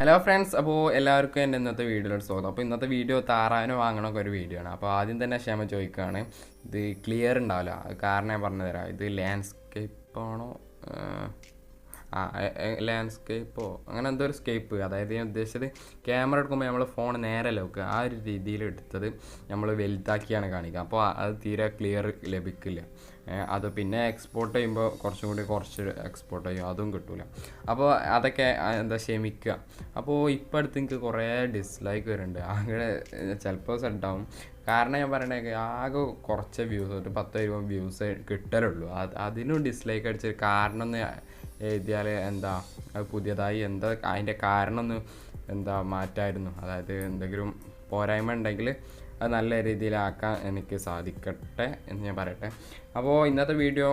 Hello friends അപ്പോൾ എല്ലാവർക്കും എന്റെ ഇന്നത്തെ വീഡിയോയിലോട്ട് സ്വാഗതം. അപ്പോൾ ഇന്നത്തെ വീഡിയോ താറാവിനെ വാങ്ങണമൊക്കെ ഒരു വീഡിയോ ആണ്. അപ്പോൾ ആദ്യം തന്നെ ക്ഷമ ചോദിക്കുകയാണ്. ഇത് ക്ലിയർ ഉണ്ടാവില്ല. കാരണം ഞാൻ പറഞ്ഞു തരാം. ഇത് ലാൻഡ്സ്കേപ്പ് ആണോ? ആ ലാൻഡ്സ്കേപ്പോ അങ്ങനെ എന്തോ ഒരു സ്കേപ്പ് അതായത് ഞാൻ ഉദ്ദേശിച്ചത് ക്യാമറ എടുക്കുമ്പോൾ നമ്മൾ ഫോൺ നേരെ വെക്കുക ആ ഒരു രീതിയിൽ എടുത്തത് നമ്മൾ വലുതാക്കിയാണ് കാണിക്കുക. അപ്പോൾ അത് തീരെ ക്ലിയർ ലഭിക്കില്ല. അത് പിന്നെ എക്സ്പോർട്ട് ചെയ്യുമ്പോൾ കുറച്ചും കൂടി കുറച്ച് എക്സ്പോർട്ട് ചെയ്യും അതും കിട്ടൂല. അപ്പോൾ അതൊക്കെ എന്താ ക്ഷമിക്കുക അപ്പോൾ ഇപ്പം അടുത്ത് എനിക്ക് കുറേ ഡിസ്ലൈക്ക് വരുന്നുണ്ട് അങ്ങനെ ചിലപ്പോൾ സെറ്റ് ആവും. കാരണം ഞാൻ പറയണേ ആകെ കുറച്ച് വ്യൂസ് ഒരു പത്ത് ഇരുപത് വ്യൂസ് കിട്ടലുള്ളൂ. അത് അതിനും ഡിസ്ലൈക്ക് അടിച്ച കാരണം എന്ന് എഴുതിയാൽ എന്താ അത് പുതിയതായി എന്താ അതിന്റെ കാരണം ഒന്ന് എന്താ മാറ്റായിരുന്നു. അതായത് എന്തെങ്കിലും പോരായ്മ ഉണ്ടെങ്കിൽ അത് നല്ല രീതിയിലാക്കാൻ എനിക്ക് സാധിക്കട്ടെ എന്ന് ഞാൻ പറയട്ടെ. അപ്പോൾ ഇന്നത്തെ വീഡിയോ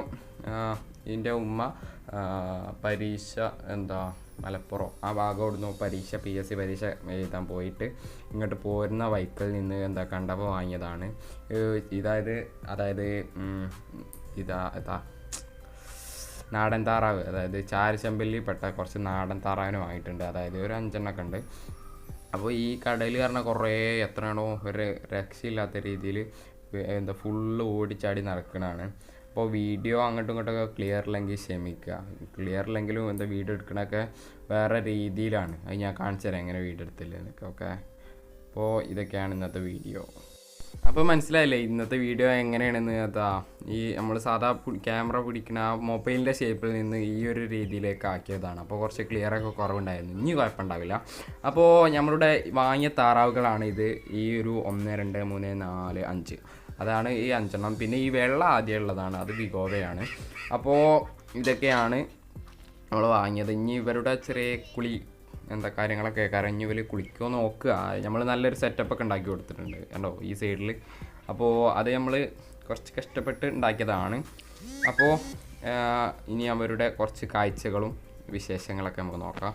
എന്റെ ഉമ്മ പരീക്ഷ എന്താ മലപ്പുറം ആ ഭാഗം ഇവിടുന്ന് പരീക്ഷ പി എസ് സി പരീക്ഷ എഴുതാൻ പോയിട്ട് ഇങ്ങോട്ട് പോരുന്ന വൈക്കിൽ നിന്ന് എന്താ കണ്ടപ്പോൾ വാങ്ങിയതാണ്. ഇതായത് അതായത് ഇതാ എന്താ നാടൻ താറാവ് അതായത് ചാരച്ചമ്പല്ലി പെട്ട കുറച്ച് നാടൻ താറാവിന് വാങ്ങിയിട്ടുണ്ട്. അതായത് ഒരു അഞ്ചെണ്ണൊക്കെ ഉണ്ട്. അപ്പോൾ ഈ കടയിൽ കാരണം കുറേ എത്രയാണോ ഒരു രക്ഷയില്ലാത്ത രീതിയിൽ എന്താ ഫുള്ള് ഓടിച്ചാടി നടക്കണതാണ് അപ്പോൾ വീഡിയോ അങ്ങോട്ടും ഇങ്ങോട്ടൊക്കെ ക്ലിയർ ഇല്ലെങ്കിൽ ക്ഷമിക്കുക. ക്ലിയർ ഇല്ലെങ്കിലും എന്താ വീഡിയോ എടുക്കണൊക്കെ വേറെ രീതിയിലാണ്. അത് ഞാൻ കാണിച്ചു തരാം എങ്ങനെ വീഡിയോ എടുത്തില്ലെന്നൊക്കെ ഓക്കെ അപ്പോൾ ഇതൊക്കെയാണ് ഇന്നത്തെ വീഡിയോ അപ്പോൾ മനസ്സിലായില്ലേ ഇന്നത്തെ വീഡിയോ എങ്ങനെയാണെന്ന്? അതാ ഈ നമ്മൾ സാധാ ക്യാമറ പിടിക്കുന്ന ആ മൊബൈലിന്റെ ഷേപ്പിൽ നിന്ന് ഈ ഒരു രീതിയിലേക്ക് ആക്കിയതാണ്. അപ്പോൾ കുറച്ച് ക്ലിയറൊക്കെ കുറവുണ്ടായിരുന്നു. ഇനി കുഴപ്പമുണ്ടാവില്ല. അപ്പോൾ നമ്മളുടെ വാങ്ങിയ താറാവുകളാണ് ഇത്. ഈ ഒരു ഒന്ന് രണ്ട് മൂന്ന് നാല് അഞ്ച്. അതാണ് ഈ അഞ്ചെണ്ണം. പിന്നെ ഈ വെള്ള ആദ്യം ഉള്ളതാണ്. അത് വിഗോവയാണ്. അപ്പോൾ ഇതൊക്കെയാണ് നമ്മൾ വാങ്ങിയത്. ഇനി ഇവരുടെ ചെറിയ കുളി എന്താ കാര്യങ്ങളൊക്കെ കരഞ്ഞു വലിയ കുളിക്കുമോ നോക്കുക. നമ്മൾ നല്ലൊരു സെറ്റപ്പ് ഒക്കെ ഉണ്ടാക്കി കൊടുത്തിട്ടുണ്ട്. കണ്ടോ? ഈ സൈഡിൽ അപ്പോൾ അത് നമ്മൾ കുറച്ച് കഷ്ടപ്പെട്ട് ഉണ്ടാക്കിയതാണ്. അപ്പോൾ ഇനി അവരുടെ കുറച്ച് കാഴ്ചകളും വിശേഷങ്ങളൊക്കെ നമുക്ക് നോക്കാം.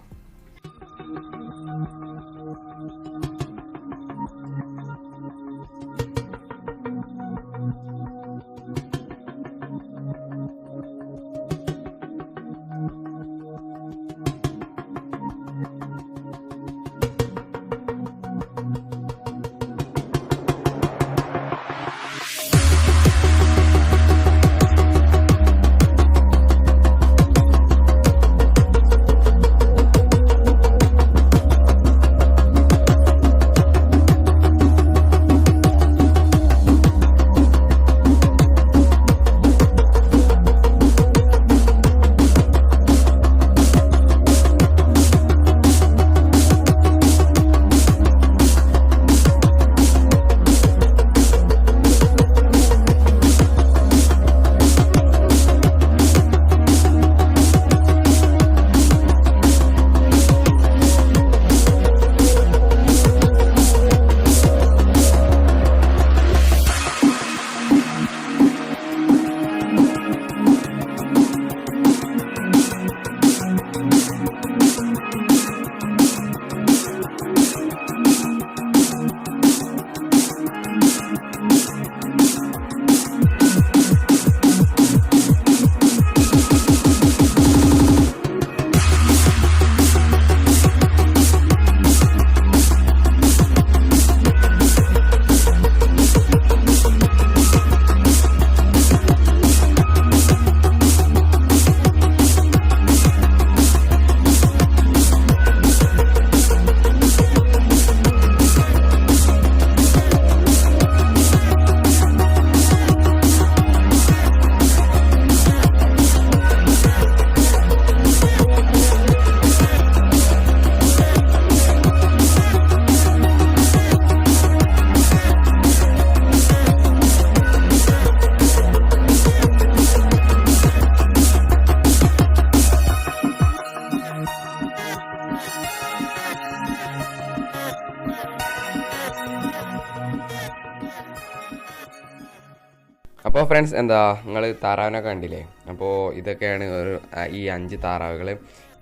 അപ്പോൾ ഫ്രണ്ട്സ് എന്താ നിങ്ങൾ താറാവിനെ കണ്ടില്ലേ? അപ്പോൾ ഇതൊക്കെയാണ് ഒരു ഈ അഞ്ച് താറാവുകൾ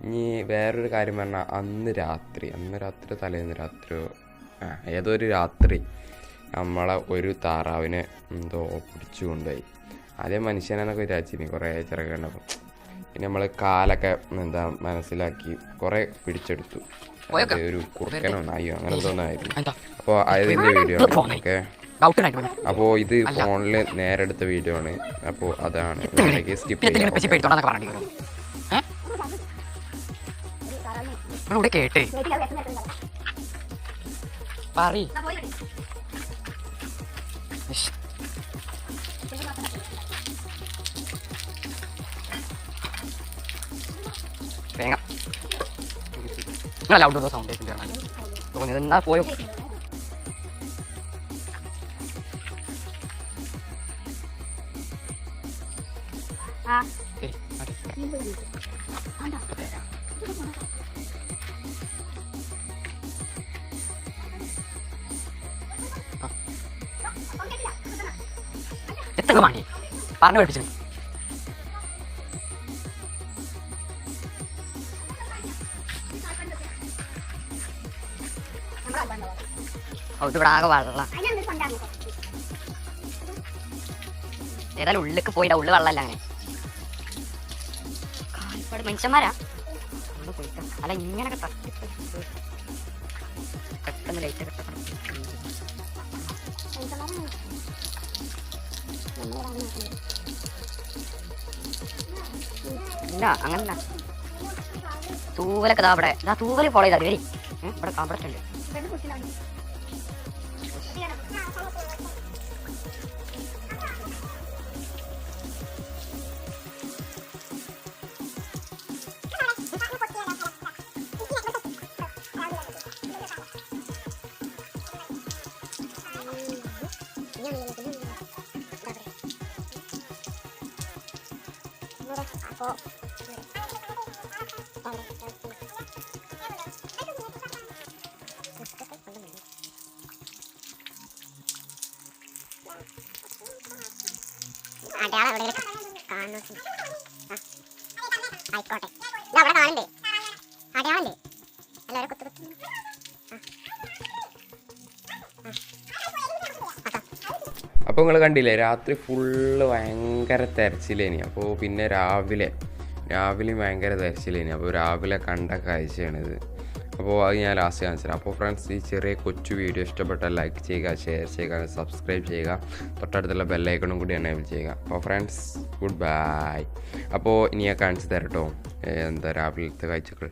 ഇനി വേറൊരു കാര്യം പറഞ്ഞാൽ അന്ന് രാത്രി അന്ന് രാത്രി തലേന്ന് രാത്രി ഏതോ ഒരു രാത്രി നമ്മളെ ഒരു താറാവിനെ എന്തോ പിടിച്ചു കൊണ്ടുപോയി. അതേ മനുഷ്യനെന്നൊക്കെ വിചാരിച്ചിരുന്നു കുറേ ചെറുക്കണ്ടപ്പോൾ പിന്നെ നമ്മൾ കാലൊക്കെ എന്താ മനസ്സിലാക്കി കുറേ പിടിച്ചെടുത്തു. ഒരു കുറുക്കനോ നായോ അങ്ങനെ തോന്നായിരുന്നു എന്താ? അപ്പോൾ അതിന്റെ വീഡിയോ ഓക്കെ. അപ്പോൾ ഇത് ഫോണിൽ നേരെ എടുത്ത വീഡിയോ ആണ്. അപ്പോൾ അതാണ് സ്കിപ്പ് ചെയ്യാം. കേട്ടേ. പറീ നിങ്ങളല്ല ഔട്ട്ഡോർ സൗണ്ട് തോന്നിയത് എന്നാ പോയോ. എത്ര വാങ്ങി പറഞ്ഞു പഠിപ്പിച്ചു ഓ ഇത് ഇവിടെ ആകെ വെള്ളം. ഏതായാലും ഉള്ളിക്ക് പോയില്ല ഉള്ളു വെള്ളമല്ല അങ്ങനെ. കാൽപ്പാട് മനുഷ്യന്മാരാ. അല്ല ഇങ്ങനൊക്കെ തട്ടി പെട്ടെന്ന് ലൈറ്റ് ഒക്കെ ഇല്ല അങ്ങനല്ല. തൂവലൊക്കെ ഇതാ അവിടെ ദാ തൂവൽ ഫോളോ ചെയ്താൽ വരി. ഇവിടെ അവിടെ ഉണ്ട് എവിടെയെങ്കിലും കാണുന്നു അവിടെ എല്ലാവരും കുത്തു കുത്തു. അപ്പോൾ നിങ്ങൾ കണ്ടില്ലേ രാത്രി ഫുള്ള് ഭയങ്കര തെരച്ചിലേനി. അപ്പോൾ പിന്നെ രാവിലെ രാവിലെ ഭയങ്കര തെരച്ചിലേനി. അപ്പോൾ രാവിലെ കണ്ട കാഴ്ചയാണിത്. അപ്പോൾ അത് ഞാൻ ലാസ്റ്റ് കാണിച്ചു അപ്പോൾ ഫ്രണ്ട്സ് ഈ ചെറിയ കൊച്ചു വീഡിയോ ഇഷ്ടപ്പെട്ടാൽ ലൈക്ക് ചെയ്യുക ഷെയർ ചെയ്യുക സബ്സ്ക്രൈബ് ചെയ്യുക. തൊട്ടടുത്തുള്ള ബെല്ലൈക്കണും കൂടി എനേബിൾ ചെയ്യുക. അപ്പോൾ ഫ്രണ്ട്സ് ഗുഡ് ബൈ അപ്പോൾ ഇനി ഞാൻ കാണിച്ചു തരട്ടോ. എന്താ രാവിലത്തെ കാഴ്ചകൾ?